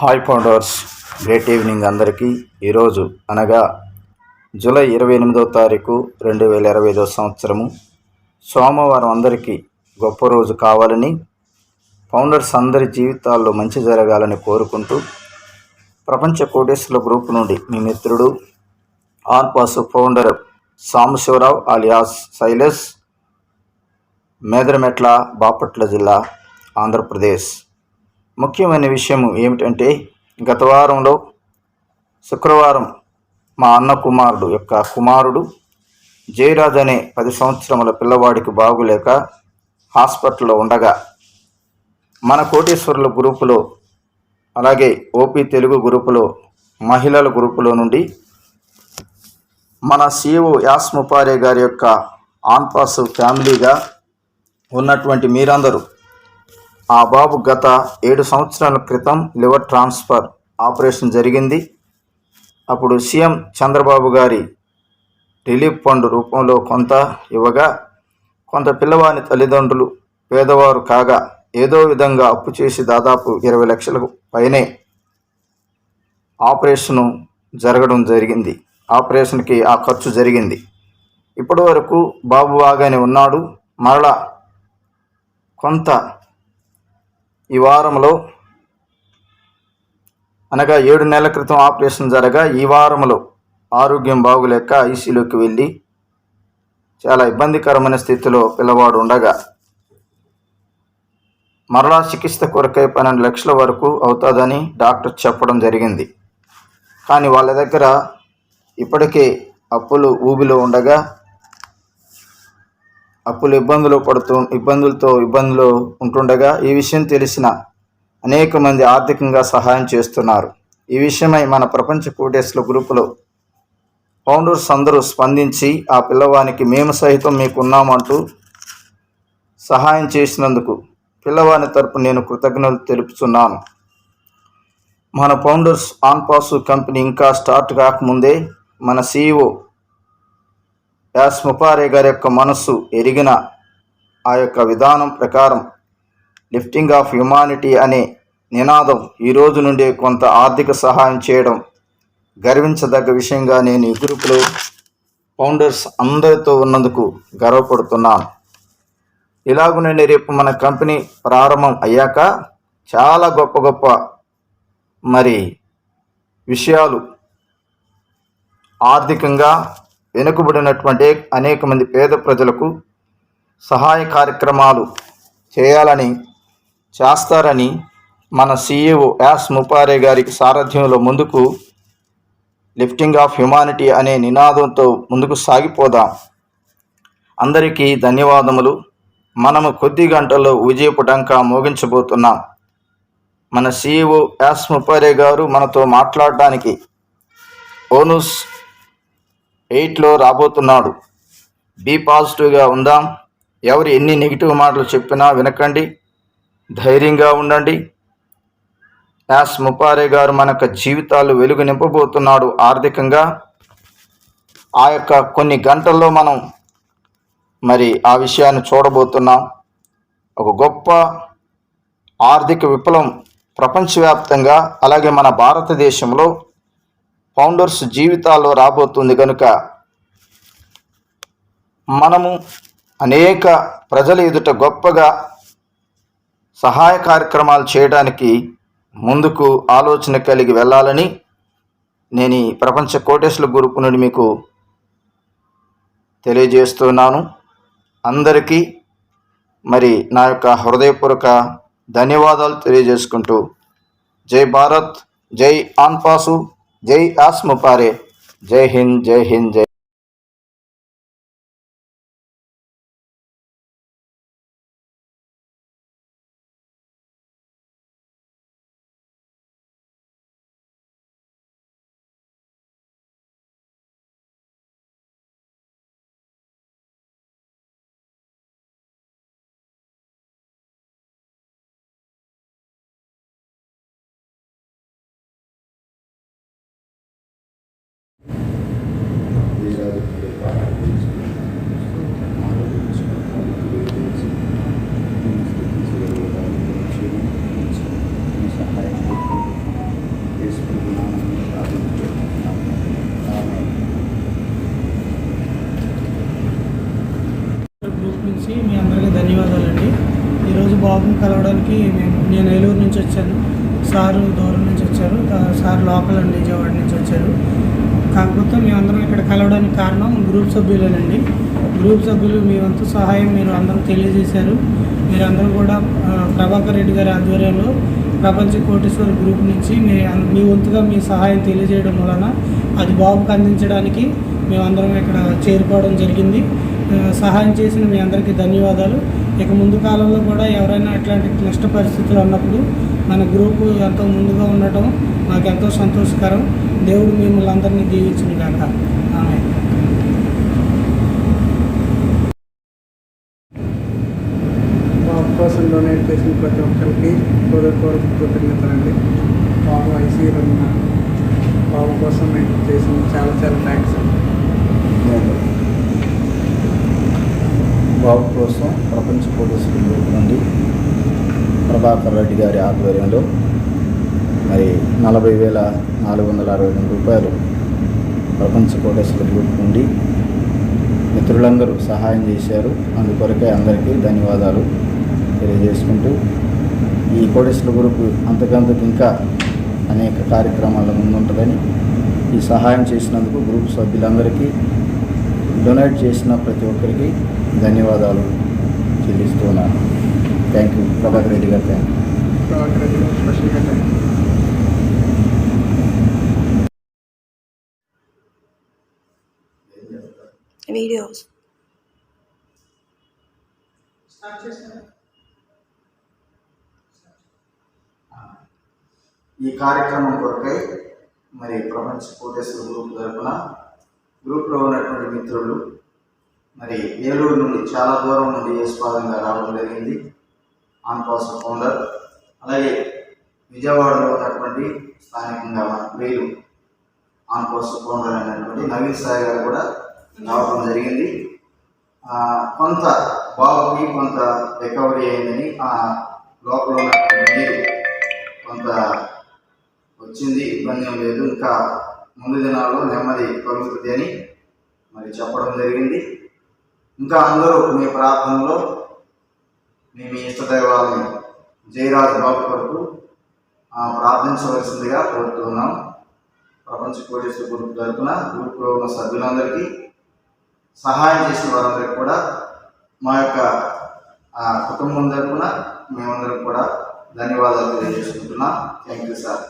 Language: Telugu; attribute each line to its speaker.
Speaker 1: హాయ్ ఫౌండర్స్ గ్రేట్ ఈవినింగ్ అందరికీ. ఈరోజు అనగా జూలై ఇరవై ఎనిమిదవ తారీఖు రెండు వేల ఇరవై ఐదవ సంవత్సరము. సోమవారం అందరికీ గొప్ప రోజు కావాలని ఫౌండర్స్ అందరి జీవితాల్లో మంచి జరగాలని కోరుకుంటూ ప్రపంచ కోటేశ్వర గ్రూప్ నుండి మీ మిత్రుడు ఆర్పాసు ఫౌండర్ సాంబశివరావు అలియాస్ శైలస్ మేదరమెట్ల బాపట్ల జిల్లా ఆంధ్రప్రదేశ్. ముఖ్యమైన విషయం ఏమిటంటే గత వారంలో శుక్రవారం మా అన్న కుమారుడు యొక్క కుమారుడు జయరాజ్ అనే పది సంవత్సరముల పిల్లవాడికి బాగులేక హాస్పిటల్లో ఉండగా మన కోటేశ్వరుల గ్రూపులో అలాగే ఓపీ తెలుగు గ్రూపులో మహిళల గ్రూపులో నుండి మన సిఇఓ యాస్ ముపారే గారి యొక్క ఆన్పాస్ ఫ్యామిలీగా ఉన్నటువంటి మీరందరూ ఆ బాబు గత ఏడు సంవత్సరాల క్రితం లివర్ ట్రాన్స్ఫర్ ఆపరేషన్ జరిగింది. అప్పుడు సీఎం చంద్రబాబు గారి రిలీఫ్ ఫండ్ రూపంలో కొంత ఇవ్వగా కొంత పిల్లవాని తల్లిదండ్రులు పేదవారు కాగా ఏదో విధంగా అప్పు చేసి దాదాపు ఇరవై లక్షలకు పైనే ఆపరేషను జరగడం జరిగింది. ఆపరేషన్కి ఆ ఖర్చు జరిగింది. ఇప్పటి వరకు బాబు బాగానే ఉన్నాడు. మరలా కొంత ఈ వారంలో అనగా ఏడు నెలల క్రితం ఆపరేషన్ జరగా ఈ వారంలో ఆరోగ్యం బాగులేక ఐసీలోకి వెళ్ళి చాలా ఇబ్బందికరమైన స్థితిలో పిల్లవాడు ఉండగా మరలా చికిత్స కొరకై పన్నెండు లక్షల వరకు అవుతుందని డాక్టర్ చెప్పడం జరిగింది. కానీ వాళ్ళ దగ్గర ఇప్పటికే అప్పులు ఊబిలో ఉండగా అప్పులు ఇబ్బందులు పడుతూ ఇబ్బందులతో ఇబ్బందులు ఉంటుండగా ఈ విషయం తెలిసిన అనేక మంది ఆర్థికంగా సహాయం చేస్తున్నారు. ఈ విషయమై మన ప్రపంచ కోటేశ్వర గ్రూపులో ఫౌండర్స్ అందరూ స్పందించి ఆ పిల్లవానికి మేము సహితం మీకున్నామంటూ సహాయం చేసినందుకు పిల్లవాని తరపు నేను కృతజ్ఞతలు తెలుపుతున్నాను. మన ఫౌండర్స్ ఆన్పాసు కంపెనీ ఇంకా స్టార్ట్ కాకముందే మన సీఈఓ యాస్ ముపారే గారి యొక్క మనస్సు ఎరిగిన ఆ యొక్క విధానం ప్రకారం లిఫ్టింగ్ ఆఫ్ హ్యుమానిటీ అనే నినాదం ఈ రోజు కొంత ఆర్థిక సహాయం చేయడం గర్వించదగ్గ విషయంగా నేను ఈ గ్రూపులో ఫౌండర్స్ అందరితో ఉన్నందుకు గర్వపడుతున్నాను. ఇలాగునండి రేపు మన కంపెనీ ప్రారంభం అయ్యాక చాలా గొప్ప గొప్ప మరి విషయాలు ఆర్థికంగా వెనుకబడినటువంటి అనేక మంది పేద ప్రజలకు సహాయ కార్యక్రమాలు చేయాలని చేస్తారని మన సీఈఓ యాస్ ముపారే గారికి సారథ్యంలో ముందుకు లిఫ్టింగ్ ఆఫ్ హ్యుమానిటీ అనే నినాదంతో ముందుకు సాగిపోదాం. అందరికీ ధన్యవాదములు. మనము కొద్ది గంటల్లో విజయపుటంక మోగించబోతున్నాం. మన సీఈఓ యాస్ ముపారే గారు మనతో మాట్లాడడానికి. ఓనుస్ ఎయిట్లో రాబోతున్నాడు. బీ పాజిటివ్గా ఉందాం. ఎవరు ఎన్ని నెగిటివ్ మాటలు చెప్పినా వినకండి. ధైర్యంగా ఉండండి. యాస్ ముపారే గారు మన యొక్క జీవితాలు వెలుగు నింపబోతున్నాడు ఆర్థికంగా. ఆ యొక్క కొన్ని గంటల్లో మనం మరి ఆ విషయాన్ని చూడబోతున్నాం. ఒక గొప్ప ఆర్థిక విప్లవం ప్రపంచవ్యాప్తంగా అలాగే మన భారతదేశంలో ఫౌండర్స్ జీవితాల్లో రాబోతుంది కనుక మనము అనేక ప్రజల ఎదుట గొప్పగా సహాయ కార్యక్రమాలు చేయడానికి ముందుకు ఆలోచన కలిగి వెళ్ళాలని నేను ఈ ప్రపంచ కోటేశ్వర గ్రూప్ నుండి మీకు తెలియజేస్తున్నాను. అందరికీ మరి నా యొక్క హృదయపూర్వక ధన్యవాదాలు తెలియజేసుకుంటూ జై భారత్ జై ఆన్పాసు. जय आसमुपारे जय हिंद जय हिंद जय మీ అందరికీ ధన్యవాదాలండి.
Speaker 2: ఈరోజు బాబుని కలవడానికి నేను ఏలూరు నుంచి వచ్చాను. సారు దూరం నుంచి వచ్చారు. సార్ లోకల్ అండి విజయవాడ నుంచి వచ్చారు. కాకపోతే మేమందరం ఇక్కడ కలవడానికి కారణం గ్రూప్ సభ్యులేనండి. గ్రూప్ సభ్యులు మీ వంతు సహాయం మీరు అందరూ తెలియజేశారు. మీరందరూ కూడా ప్రభాకర్ రెడ్డి గారి ఆధ్వర్యంలో ప్రపంచ కోటేశ్వర గ్రూప్ నుంచి మీ మీ వంతుగా మీ సహాయం తెలియజేయడం వలన అది బాబుకు అందించడానికి మేమందరం ఇక్కడ చేరుకోవడం జరిగింది. సహాయం చేసిన మీ అందరికీ ధన్యవాదాలు. ఇక ముందు కాలంలో కూడా ఎవరైనా ఇట్లాంటి క్లిష్ట పరిస్థితులు ఉన్నప్పుడు మన గ్రూపు ఎంతో ముందుగా ఉండటం మాకు ఎంతో సంతోషకరం. దేవుడు మిమ్మల్ని అందరినీ దీవించిన కాక ఆమె
Speaker 3: బాబు కోసం డొనేట్ చేసిన ప్రతి ఒక్కరికి హృదయపూర్వక కృతజ్ఞతలండి. బాబు ఐసీయూలో ఉన్న బాబు కోసం మేము చేసిన చాలా చాలా థ్యాంక్స్
Speaker 1: బాబు కోసం ప్రపంచ పోలీసుల నుండి ప్రభాకర్ రెడ్డి గారి ఆధ్వర్యంలో మరి నలభై వేల నాలుగు వందల అరవై రెండు రూపాయలు ప్రపంచ కోటేశ్వర గ్రూప్ నుండి మిత్రులందరూ సహాయం చేశారు. అందుకొరకే అందరికీ ధన్యవాదాలు తెలియజేసుకుంటూ ఈ కోటేశ్వర గ్రూప్ అంతకంతకు ఇంకా అనేక కార్యక్రమాల ముందుంటుందని ఈ సహాయం చేసినందుకు గ్రూప్ సభ్యులందరికీ డొనేట్ చేసిన ప్రతి ఒక్కరికి ధన్యవాదాలు చెల్లిస్తున్నాను. థ్యాంక్ యూ ప్రభాకర్ రెడ్డి గారు థ్యాంక్ యూ
Speaker 3: ప్రభాకర్ రెడ్డి గారు స్పెషల్గా థ్యాంక్స్
Speaker 4: వీడియోస్
Speaker 1: ఈ కార్యక్రమం కొరకై మరి ప్రపంచ కోటేశ్వర గ్రూప్ తరఫున గ్రూప్లో ఉన్నటువంటి మిత్రులు మరి ఏలూరు నుండి చాలా దూరం నుండి యశ్వాదంగా రావడం జరిగింది. ఆన్పాస్ ఫౌండర్ అలాగే విజయవాడలో ఉన్నటువంటి స్థానికంగా వేలు ఆన్పాస్ ఫౌండర్ అయినటువంటి నవీన్ సాయి గారు కూడా రావడం జరిగింది. కొంత బాబుకి కొంత రికవరీ అయిందని ఆ లోపల ఉన్నటువంటి నీరు కొంత వచ్చింది ఇబ్బంది ఏం లేదు. ఇంకా ముందు దినాల్లో నెమ్మది కలుగుతుంది అని మరి చెప్పడం జరిగింది. ఇంకా అందరూ మీ ప్రార్థనలో మీ మీ ఇష్టదైవాలని జయరాజ్ బాబు కొరకు ప్రార్థించవలసిందిగా కోరుతున్నాం. ప్రపంచ కోటేశ్వర గ్రూప్ తరఫున గ్రూప్లో ఉన్న సభ్యులందరికీ సహాయం చేసిన వారందరికీ కూడా మా యొక్క కుటుంబం తరఫున మేమందరం కూడా ధన్యవాదాలు తెలియజేసుకుంటున్నాం. Thank you sir